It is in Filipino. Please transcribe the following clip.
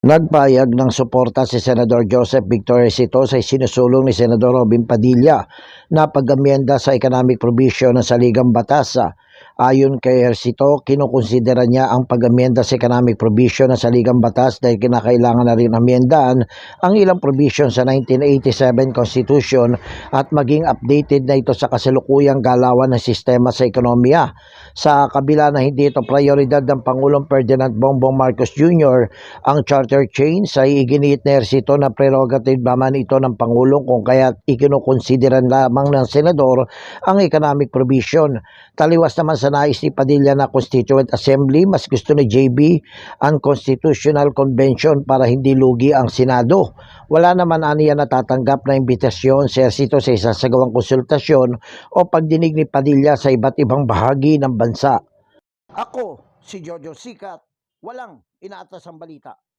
Nagpayag ng suporta si Senador Joseph Victor Sito sa sinusulong ni Senador Robin Padilla na pag-amyenda sa economic provision ng saligang batas. Ayon kay Ersito, kinukonsidera niya ang pag-amyenda sa economic provision ng saligang batas dahil kinakailangan na rin amyendahan ang ilang provision sa 1987 Constitution at maging updated na ito sa kasalukuyang galawan ng sistema sa ekonomiya. Sa kabila na hindi ito prioridad ng Pangulong Ferdinand Bongbong Marcos Jr., ang charter change ay iginit ni Ersito na prerogative naman ito ng Pangulong kung kaya ikinukonsideran lamang ng Senador ang economic provision. Taliwas naman sa nais ni Padilla na Constituent Assembly, mas gusto ni JB ang Constitutional Convention para hindi lugi ang Senado. Wala naman aniya natatanggap na imbitasyon si Ersito sa isasagawang konsultasyon o pagdinig ni Padilla sa iba't ibang bahagi ng bansa. Ako, si Jojo Sikat, walang inaatas ang balita.